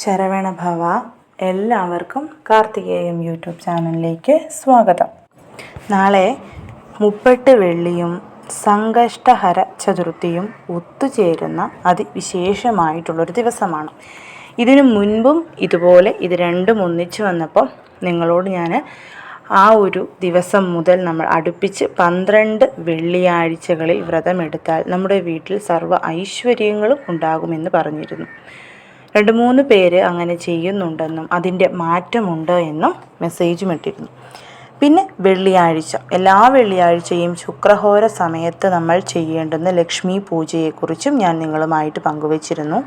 ശരവണ ഭവ എല്ലാവർക്കും കാർത്തികേയം യൂട്യൂബ് ചാനലിലേക്ക് സ്വാഗതം. നാളെ മുപ്പെട്ട് വെള്ളിയും സംകഷ്ടഹര ചതുർത്ഥിയും ഒത്തുചേരുന്ന അതിവിശേഷമായിട്ടുള്ളൊരു ദിവസമാണ്. ഇതിനു മുൻപും ഇതുപോലെ ഇത് രണ്ടും ഒന്നിച്ചു വന്നപ്പോൾ നിങ്ങളോട് ഞാൻ ആ ഒരു ദിവസം മുതൽ നമ്മൾ അടുപ്പിച്ച് പന്ത്രണ്ട് വെള്ളിയാഴ്ചകളിൽ വ്രതമെടുത്താൽ നമ്മുടെ വീട്ടിൽ സർവ ഐശ്വര്യങ്ങളും ഉണ്ടാകുമെന്ന് പറഞ്ഞിരുന്നു. രണ്ട് മൂന്ന് പേര് അങ്ങനെ ചെയ്യുന്നുണ്ടെന്നും അതിന്റെ മാറ്റമുണ്ട് എന്നും മെസ്സേജും ഇട്ടിരുന്നു. പിന്നെ വെള്ളിയാഴ്ച. എല്ലാ വെള്ളിയാഴ്ചയും ശുക്രഹോര സമയത്ത് നമ്മൾ ചെയ്യേണ്ടുന്ന ലക്ഷ്മി പൂജയെക്കുറിച്ചും ഞാൻ നിങ്ങളുമായിട്ട് പങ്കുവച്ചിരുന്നു.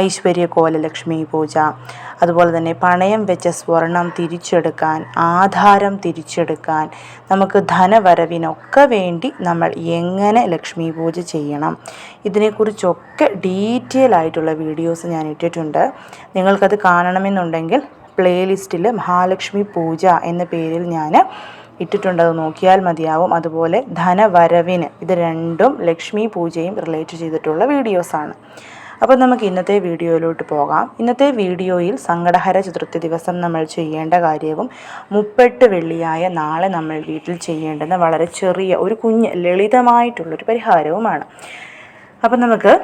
ഐശ്വര്യ കോലലക്ഷ്മി പൂജ അതുപോലെ തന്നെ പണയം വെച്ച സ്വർണം തിരിച്ചെടുക്കാൻ ആധാരം തിരിച്ചെടുക്കാൻ നമുക്ക് ധനവരവിനൊക്കെ വേണ്ടി നമ്മൾ എങ്ങനെ ലക്ഷ്മി പൂജ ചെയ്യണം ഇതിനെക്കുറിച്ചൊക്കെ ഡീറ്റെയിൽ ആയിട്ടുള്ള വീഡിയോസ് ഞാൻ ഇട്ടിട്ടുണ്ട്. നിങ്ങൾക്കത് കാണണമെന്നുണ്ടെങ്കിൽ പ്ലേലിസ്റ്റിൽ മഹാലക്ഷ്മി പൂജ എന്ന പേരിൽ ഞാൻ ഇട്ടിട്ടുണ്ട്. അത് നോക്കിയാൽ മതിയാവും. അതുപോലെ ധനവരവിന് ഇത് രണ്ടും ലക്ഷ്മി പൂജയും റിലേറ്റ് ചെയ്തിട്ടുള്ള വീഡിയോസാണ് അപ്പോൾ നമുക്ക് ഇന്നത്തെ വീഡിയോയിലോട്ട് പോകാം. ഇന്നത്തെ വീഡിയോയിൽ സങ്കടഹര ചതുർത്ഥി ദിവസം നമ്മൾ ചെയ്യേണ്ട കാര്യവും മുപ്പെട്ട് വെള്ളിയായ നാളെ നമ്മൾ വീട്ടിൽ ചെയ്യേണ്ടുന്ന വളരെ ചെറിയ ഒരു കുഞ്ഞ് ലളിതമായിട്ടുള്ളൊരു പരിഹാരവുമാണ്. അപ്പം നമുക്ക്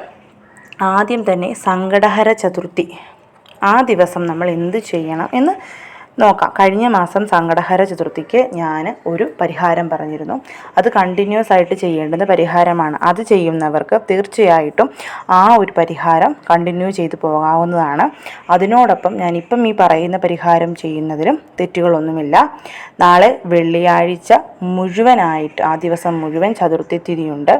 ആദ്യം തന്നെ സങ്കടഹര ചതുർത്ഥി ആ ദിവസം നമ്മൾ എന്ത് ചെയ്യണം എന്ന് നോക്കാം. കഴിഞ്ഞ മാസം സങ്കടഹര ചതുർത്ഥിക്ക് ഞാൻ ഒരു പരിഹാരം പറഞ്ഞിരുന്നു. അത് കണ്ടിന്യൂസ് ആയിട്ട് ചെയ്യേണ്ടുന്ന പരിഹാരമാണ്. അത് ചെയ്യുന്നവർക്ക് തീർച്ചയായിട്ടും ആ ഒരു പരിഹാരം കണ്ടിന്യൂ ചെയ്തു പോകാവുന്നതാണ്. അതിനോടൊപ്പം ഞാനിപ്പം ഈ പറയുന്ന പരിഹാരം ചെയ്യുന്നതിലും തെറ്റുകളൊന്നുമില്ല. നാളെ വെള്ളിയാഴ്ച മുഴുവനായിട്ട് ആ ദിവസം മുഴുവൻ ചതുർത്ഥി തിരിയുണ്ട്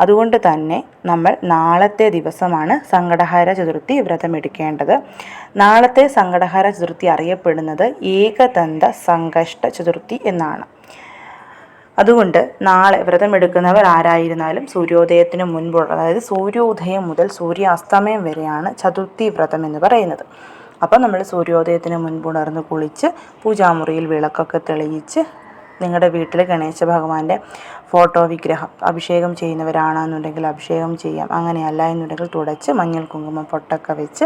അതുകൊണ്ട് തന്നെ നമ്മൾ നാളത്തെ ദിവസമാണ് സങ്കടഹര ചതുർത്ഥി വ്രതമെടുക്കേണ്ടത്. നാളത്തെ സങ്കടഹര ചതുർത്ഥി അറിയപ്പെടുന്നത് ഏകദന്ത സങ്കഷ്ട ചതുർത്ഥി എന്നാണ്. അതുകൊണ്ട് നാളെ വ്രതം എടുക്കുന്നവർ ആരായിരുന്നാലും സൂര്യോദയത്തിന് മുൻപുള്ള അതായത് സൂര്യോദയം മുതൽ സൂര്യാസ്തമയം വരെയാണ് ചതുർത്ഥി വ്രതം എന്ന് പറയുന്നത്. അപ്പം നമ്മൾ സൂര്യോദയത്തിന് മുൻപുണർന്ന് കുളിച്ച് പൂജാമുറിയിൽ വിളക്കൊക്കെ തെളിയിച്ച് നിങ്ങളുടെ വീട്ടിൽ ഗണേശ ഭഗവാന്റെ ഫോട്ടോ വിഗ്രഹം അഭിഷേകം ചെയ്യുന്നവരാണെന്നുണ്ടെങ്കിൽ അഭിഷേകം ചെയ്യാം. അങ്ങനെയല്ല എന്നുണ്ടെങ്കിൽ തുടച്ച് മഞ്ഞൾ കുങ്കുമം പൊട്ടൊക്കെ വെച്ച്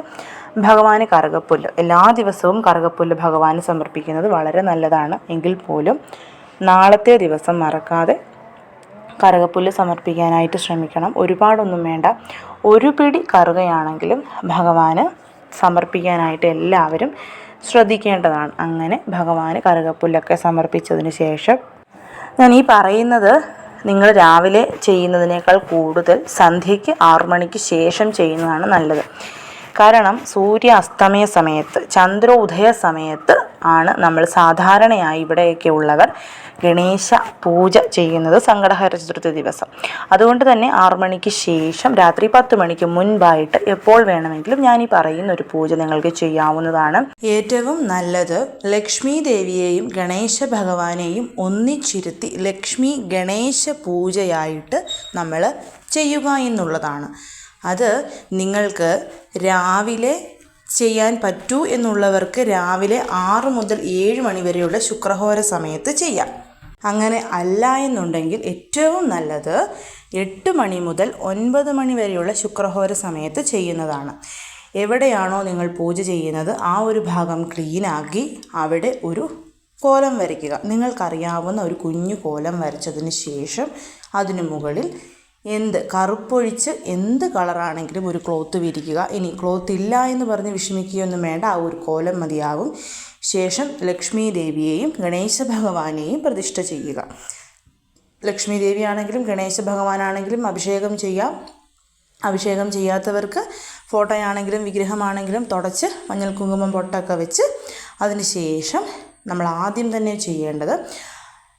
ഭഗവാന് കറുകപ്പുല്ല്. എല്ലാ ദിവസവും കറുകപ്പുല്ല് ഭഗവാന് സമർപ്പിക്കുന്നത് വളരെ നല്ലതാണ്. എങ്കിൽ പോലും നാളത്തെ ദിവസം മറക്കാതെ കറുകപ്പുല്ല് സമർപ്പിക്കാനായിട്ട് ശ്രമിക്കണം. ഒരുപാടൊന്നും വേണ്ട. ഒരു പിടി കറുകയാണെങ്കിലും ഭഗവാന് സമർപ്പിക്കാനായിട്ട് എല്ലാവരും ശ്രദ്ധിക്കേണ്ടതാണ്. അങ്ങനെ ഭഗവാന് കറുകപ്പുല്ലൊക്കെ സമർപ്പിച്ചതിന് ശേഷം ഞാൻ ഈ പറയുന്നത് നിങ്ങൾ രാവിലെ ചെയ്യുന്നതിനേക്കാൾ കൂടുതൽ സന്ധ്യയ്ക്ക് ആറു മണിക്ക് ശേഷം ചെയ്യുന്നതാണ് നല്ലത്. കാരണം സൂര്യ അസ്തമയ സമയത്ത് ചന്ദ്രോദയ സമയത്ത് ആണ് നമ്മൾ സാധാരണയായി ഇവിടെയൊക്കെ ഉള്ളവർ ഗണേശ പൂജ ചെയ്യുന്നത് സങ്കടഹര ചതുർത്ഥി ദിവസം. അതുകൊണ്ട് തന്നെ ആറു മണിക്ക് ശേഷം രാത്രി പത്ത് മണിക്ക് മുൻപായിട്ട് എപ്പോൾ വേണമെങ്കിലും ഞാൻ ഈ പറയുന്ന ഒരു പൂജ നിങ്ങൾക്ക് ചെയ്യാവുന്നതാണ്. ഏറ്റവും നല്ലത് ലക്ഷ്മി ദേവിയെയും ഗണേശ ഭഗവാനെയും ഒന്നിച്ചിരുത്തി ലക്ഷ്മി ഗണേശ പൂജയായിട്ട് നമ്മൾ ചെയ്യുക എന്നുള്ളതാണ്. അത് നിങ്ങൾക്ക് രാവിലെ ചെയ്യാൻ പറ്റൂ എന്നുള്ളവർക്ക് രാവിലെ ആറ് മുതൽ ഏഴ് മണി വരെയുള്ള ശുക്രഹോര സമയത്ത് ചെയ്യാം. അങ്ങനെ അല്ല എന്നുണ്ടെങ്കിൽ ഏറ്റവും നല്ലത് എട്ട് മണി മുതൽ ഒൻപത് മണി വരെയുള്ള ശുക്രഹോര സമയത്ത് ചെയ്യുന്നതാണ്. എവിടെയാണോ നിങ്ങൾ പൂജ ചെയ്യുന്നത് ആ ഒരു ഭാഗം ക്ലീനാക്കി അവിടെ ഒരു കോലം വരയ്ക്കുക. നിങ്ങൾക്കറിയാവുന്ന ഒരു കുഞ്ഞു കോലം വരച്ചതിന് ശേഷം അതിനു മുകളിൽ എന്ത് കറുപ്പൊഴിച്ച് എന്ത് കളറാണെങ്കിലും ഒരു ക്ലോത്ത് വിരിക്കുക. ഇനി ക്ലോത്ത് ഇല്ല എന്ന് പറഞ്ഞ് വിഷമിക്കുകയൊന്നും വേണ്ട. ആ ഒരു കോലം മതിയാകും. ശേഷം ലക്ഷ്മി ദേവിയെയും ഗണേശ ഭഗവാനെയും പ്രതിഷ്ഠ ചെയ്യുക. ലക്ഷ്മി ദേവിയാണെങ്കിലും ഗണേശ ഭഗവാനാണെങ്കിലും അഭിഷേകം ചെയ്യാം. അഭിഷേകം ചെയ്യാത്തവർക്ക് ഫോട്ടോയാണെങ്കിലും വിഗ്രഹമാണെങ്കിലും തുടച്ച് മഞ്ഞൾ കുങ്കുമം പൊട്ടൊക്കെ വെച്ച് അതിന് ശേഷം നമ്മൾ ആദ്യം തന്നെ ചെയ്യേണ്ടത്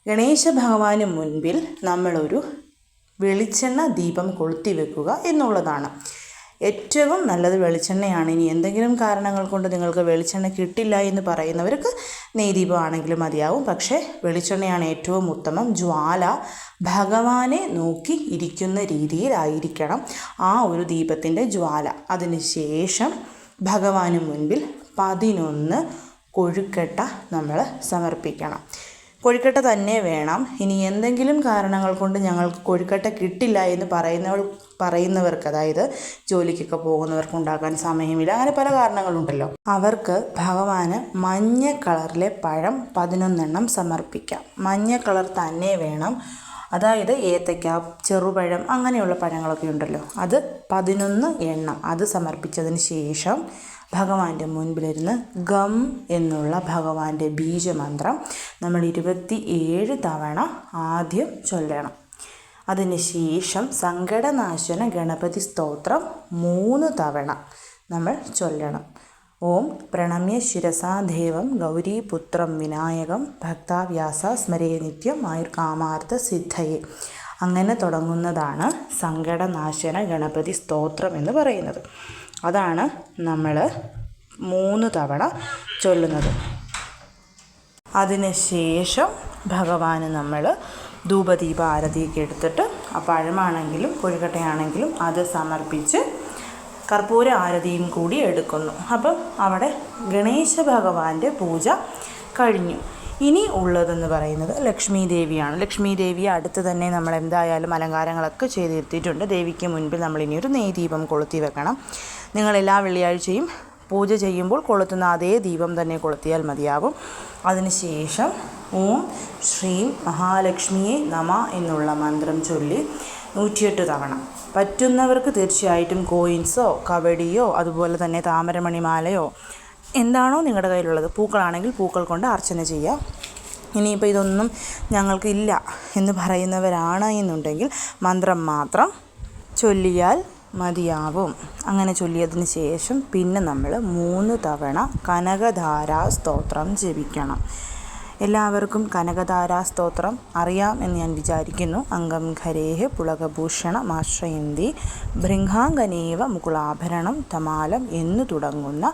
ഗണേശ ഭഗവാന് മുൻപിൽ നമ്മളൊരു വെളിച്ചെണ്ണ ദീപം കൊളുത്തി വെക്കുക എന്നുള്ളതാണ്. ഏറ്റവും നല്ലത് വെളിച്ചെണ്ണയാണ്. ഇനി എന്തെങ്കിലും കാരണങ്ങൾ കൊണ്ട് നിങ്ങൾക്ക് വെളിച്ചെണ്ണ കിട്ടില്ല എന്ന് പറയുന്നവർക്ക് നെയ്ദീപമാണെങ്കിലും മതിയാവും. പക്ഷേ വെളിച്ചെണ്ണയാണ് ഏറ്റവും ഉത്തമം. ജ്വാല ഭഗവാനെ നോക്കി ഇരിക്കുന്ന രീതിയിലായിരിക്കണം ആ ഒരു ദീപത്തിന്റെ ജ്വാല. അതിനുശേഷം ഭഗവാന് മുൻപിൽ പതിനൊന്ന് കൊഴുക്കട്ട നമ്മൾ സമർപ്പിക്കണം. കൊഴുക്കട്ട തന്നെ വേണം. ഇനി എന്തെങ്കിലും കാരണങ്ങൾ കൊണ്ട് ഞങ്ങൾക്ക് കോഴിക്കട്ട കിട്ടില്ല എന്ന് പറയുന്നവൾ പറയുന്നവർക്ക് അതായത് ജോലിക്കൊക്കെ പോകുന്നവർക്ക് ഉണ്ടാക്കാൻ സമയമില്ല. അങ്ങനെ പല കാരണങ്ങളുണ്ടല്ലോ. അവർക്ക് ഭഗവാന് മഞ്ഞ കളറിലെ പഴം പതിനൊന്നെണ്ണം സമർപ്പിക്കാം. മഞ്ഞ കളർ തന്നെ വേണം. അതായത് ഏത്തയ്ക്ക ചെറുപഴം അങ്ങനെയുള്ള പഴങ്ങളൊക്കെ ഉണ്ടല്ലോ. അത് പതിനൊന്ന് എണ്ണം അത് സമർപ്പിച്ചതിന് ശേഷം ഭഗവാന്റെ മുൻപിലിരുന്ന് ഗം എന്നുള്ള ഭഗവാന്റെ ബീജമന്ത്രം നമ്മൾ ഇരുപത്തി ഏഴ് തവണ ആദ്യം ചൊല്ലണം. അതിനുശേഷം സങ്കടനാശന ഗണപതി സ്തോത്രം മൂന്ന് തവണ നമ്മൾ ചൊല്ലണം. ഓം പ്രണമ്യ ശിരസാദേവം ഗൗരീപുത്രം വിനായകം ഭക്താവ്യാസ സ്മരേ നിത്യം ആയുർകാമാർത്ഥ സിദ്ധയെ. അങ്ങനെ തുടങ്ങുന്നതാണ് സങ്കടനാശന ഗണപതി സ്തോത്രം എന്ന് പറയുന്നത്. അതാണ് നമ്മൾ മൂന്ന് തവണ ചൊല്ലുന്നത്. അതിനുശേഷം ഭഗവാന് നമ്മൾ ധൂപദീപ ആരതിയൊക്കെ എടുത്തിട്ട് ആ പഴമാണെങ്കിലും കൊഴുക്കട്ടയാണെങ്കിലും അത് സമർപ്പിച്ച് കർപ്പൂര ആരതിയും കൂടി എടുക്കുന്നു. അപ്പം അവിടെ ഗണേശ ഭഗവാന്റെ പൂജ കഴിഞ്ഞു. ഇനി ഉള്ളതെന്ന് പറയുന്നത് ലക്ഷ്മി ദേവിയാണ്. ലക്ഷ്മി ദേവിയെ അടുത്ത് തന്നെ നമ്മൾ എന്തായാലും അലങ്കാരങ്ങളൊക്കെ ചെയ്തിരുത്തിയിട്ടുണ്ട് ദേവിക്ക് മുൻപിൽ നമ്മൾ ഇനി ഒരു നെയ്ദീപം കൊളുത്തി വെക്കണം. നിങ്ങൾ എല്ലാ വെള്ളിയാഴ്ചയും പൂജ ചെയ്യുമ്പോൾ കൊളുത്തുന്ന അതേ ദീപം തന്നെ കൊളുത്തിയാൽ മതിയാവും. അതിനുശേഷം ഓം ശ്രീം മഹാലക്ഷ്മിയെ നമ എന്നുള്ള മന്ത്രം ചൊല്ലി നൂറ്റിയെട്ട് തവണ. പറ്റുന്നവർക്ക് തീർച്ചയായിട്ടും കോയിൻസോ കവടിയോ അതുപോലെ തന്നെ താമരമണിമാലയോ എന്താണോ നിങ്ങളുടെ കയ്യിലുള്ളത്. പൂക്കളാണെങ്കിൽ പൂക്കൾ കൊണ്ട് അർച്ചന ചെയ്യുക. ഇനിയിപ്പോൾ ഇതൊന്നും ഞങ്ങൾക്കില്ല എന്ന് പറയുന്നവരാണ് എന്നുണ്ടെങ്കിൽ മന്ത്രം മാത്രം ചൊല്ലിയാൽ മതിയാവും. അങ്ങനെ ചൊല്ലിയതിന് ശേഷം പിന്നെ നമ്മൾ മൂന്ന് തവണ കനകധാരാ സ്തോത്രം ജപിക്കണം. എല്ലാവർക്കും കനകധാരാ സ്തോത്രം അറിയാം എന്ന് ഞാൻ വിചാരിക്കുന്നു. അംഗം ഖരേഹ് പുളകഭൂഷണ മാശ്രയന്തി ഭൃംഗാംഗനേവ മുകുളാഭരണം തമാലം എന്നു തുടങ്ങുന്ന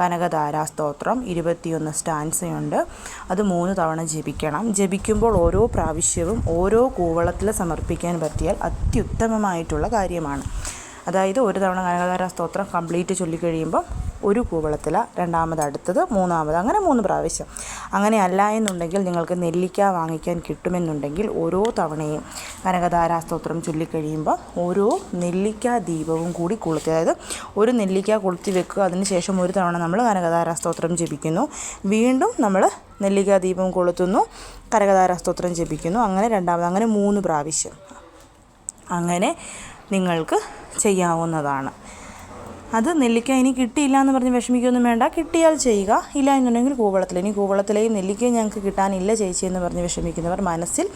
കനകധാരാ സ്തോത്രം. ഇരുപത്തിയൊന്ന് സ്റ്റാൻസയുണ്ട്. അത് മൂന്ന് തവണ ജപിക്കണം. ജപിക്കുമ്പോൾ ഓരോ പ്രാവശ്യവും ഓരോ കൂവളത്തിൽ സമർപ്പിക്കാൻ പറ്റിയാൽ അത്യുത്തമമായിട്ടുള്ള കാര്യമാണ്. അതായത് ഒരു തവണ കനകധാരാ സ്തോത്രം കംപ്ലീറ്റ് ചൊല്ലിക്കഴിയുമ്പോൾ ഒരു കൂവളത്തില രണ്ടാമത് അടുത്തത് മൂന്നാമത് അങ്ങനെ മൂന്ന് പ്രാവശ്യം. അങ്ങനെ അല്ല എന്നുണ്ടെങ്കിൽ നിങ്ങൾക്ക് നെല്ലിക്ക വാങ്ങിക്കാൻ കിട്ടുമെന്നുണ്ടെങ്കിൽ ഓരോ തവണയും കനകധാരാ സ്തോത്രം ചൊല്ലിക്കഴിയുമ്പോൾ ഓരോ നെല്ലിക്ക ദീപവും കൂടി കൊളുത്തി അതായത് ഒരു നെല്ലിക്ക കൊളുത്തി വെക്കുക. അതിനുശേഷം ഒരു തവണ നമ്മൾ കനകധാരാ സ്തോത്രം ജപിക്കുന്നു. വീണ്ടും നമ്മൾ നെല്ലിക്ക ദീപം കൊളുത്തുന്നു കനകധാരാ സ്തോത്രം ജപിക്കുന്നു. അങ്ങനെ രണ്ടാമത് അങ്ങനെ മൂന്ന് പ്രാവശ്യം. അങ്ങനെ നിങ്ങൾക്ക് ചെയ്യാവുന്നതാണ്. അത് നെല്ലിക്ക ഇനി കിട്ടിയില്ല എന്ന് പറഞ്ഞ് വിഷമിക്കൊന്നും വേണ്ട. കിട്ടിയാൽ ചെയ്യുക. ഇല്ല എന്നുണ്ടെങ്കിൽ കൂവളത്തിൽ. ഇനി കൂവളത്തിലെയും നെല്ലിക്കയും ഞങ്ങൾക്ക് കിട്ടാനില്ല ചേച്ചി എന്ന് പറഞ്ഞ് വിഷമിക്കുന്നവർ മനസ്സിൽ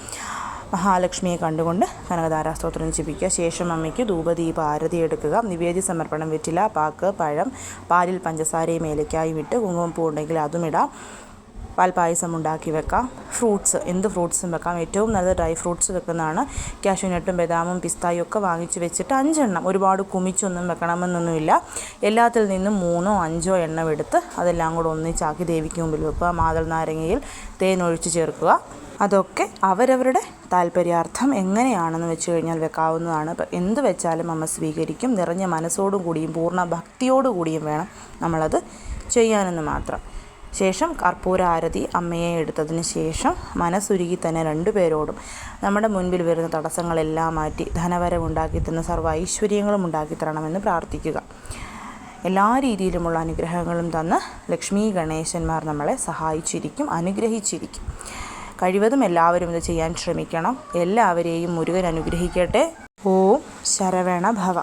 മഹാലക്ഷ്മിയെ കണ്ടുകൊണ്ട് കനകധാരാസ്തോത്രം ജപിക്കുക. ശേഷം അമ്മയ്ക്ക് ധൂപദീപ ആരതി എടുക്കുക. നിവേദ്യ സമർപ്പണം വെറ്റില പാക്ക് പഴം പാലിൽ പഞ്ചസാരയും ഏലക്കായും ഇട്ട് കുങ്കുമപ്പൂ ഉണ്ടെങ്കിൽ അതും ഇടാം. പാൽപ്പായസം ഉണ്ടാക്കി വെക്കാം. ഫ്രൂട്ട്സ് എന്ത് ഫ്രൂട്ട്സും വെക്കാം. ഏറ്റവും നല്ലത് ഡ്രൈ ഫ്രൂട്ട്സ് വെക്കുന്നതാണ്. കാഷ്യൂനട്ടും ബദാമും പിസ്തായും ഒക്കെ വാങ്ങിച്ച് വെച്ചിട്ട് അഞ്ചെണ്ണം. ഒരുപാട് കുമിച്ചൊന്നും വെക്കണമെന്നൊന്നുമില്ല. എല്ലാത്തിൽ നിന്നും മൂന്നോ അഞ്ചോ എണ്ണം എടുത്ത് അതെല്ലാം കൂടെ ഒന്നിച്ചാക്കി ദേവിക്ക് മുമ്പിൽ വെക്കുക. മാതൾ നാരങ്ങയിൽ തേൻ ഒഴിച്ച് ചേർക്കുക. അതൊക്കെ അവരവരുടെ താല്പര്യാർത്ഥം എങ്ങനെയാണെന്ന് വെച്ച് കഴിഞ്ഞാൽ വെക്കാവുന്നതാണ്. എന്ത് വെച്ചാലും അമ്മ സ്വീകരിക്കും. നിറഞ്ഞ മനസ്സോടും കൂടിയും പൂർണ ഭക്തിയോടുകൂടിയും വേണം നമ്മളത് ചെയ്യാനെന്ന് മാത്രം. ശേഷം കർപ്പൂര ആരതി അമ്മയെ എടുത്തതിന് ശേഷം മനസ്സുരുകി തന്നെ രണ്ടുപേരോടും നമ്മുടെ മുൻപിൽ വരുന്ന തടസ്സങ്ങളെല്ലാം മാറ്റി ധനവരവുണ്ടാക്കി തന്ന സർവ ഐശ്വര്യങ്ങളും ഉണ്ടാക്കി തരണമെന്ന് പ്രാർത്ഥിക്കുക. എല്ലാ രീതിയിലുമുള്ള അനുഗ്രഹങ്ങളും തന്ന് ലക്ഷ്മി ഗണേശന്മാർ നമ്മളെ സഹായിച്ചിരിക്കും അനുഗ്രഹിച്ചിരിക്കും. കഴിവതും എല്ലാവരും ഇത് ചെയ്യാൻ ശ്രമിക്കണം. എല്ലാവരെയും മുരുകൻ അനുഗ്രഹിക്കട്ടെ. ഓം ശരവണ ഭവ